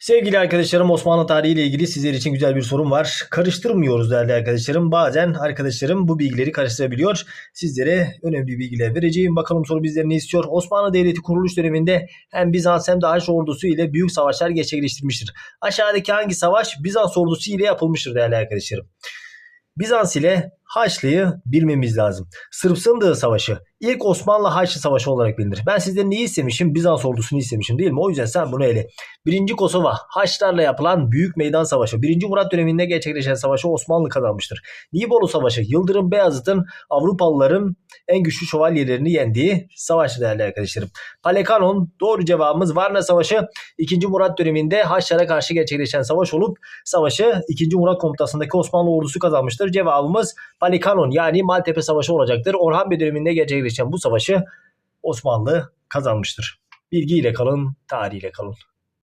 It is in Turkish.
Sevgili arkadaşlarım Osmanlı tarihi ile ilgili sizler için güzel bir sorum var. Karıştırmıyoruz değerli arkadaşlarım. Bazen arkadaşlarım bu bilgileri karıştırabiliyor. Sizlere önemli bilgiler vereceğim. Bakalım soru bizden ne istiyor? Osmanlı Devleti kuruluş döneminde hem Bizans hem de Haç ordusu ile büyük savaşlar gerçekleştirmiştir. Aşağıdaki hangi savaş Bizans ordusu ile yapılmıştır değerli arkadaşlarım? Bizans ile Haçlı'yı bilmemiz lazım. Sırp Sındığı Savaşı ilk Osmanlı Haçlı Savaşı olarak bilinir. Ben sizden neyi istemişim? Bizans ordusunu istemişim değil mi? O yüzden sen bunu ele. Birinci Kosova Haçlarla yapılan Büyük Meydan Savaşı. Birinci Murat döneminde gerçekleşen savaşı Osmanlı kazanmıştır. Nibolu Savaşı Yıldırım Beyazıt'ın Avrupalıların en güçlü şövalyelerini yendiği savaş değerli arkadaşlarım. Palekanon doğru cevabımız Varna Savaşı 2. Murat döneminde Haçlara karşı gerçekleşen savaş olup savaşı 2. Murat komutasındaki Osmanlı ordusu kazanmıştır. Cevabımız Palekanon yani Maltepe Savaşı olacaktır. Orhan Bey döneminde gerçekleşen bu savaşı Osmanlı kazanmıştır. Bilgiyle kalın, tarihiyle kalın.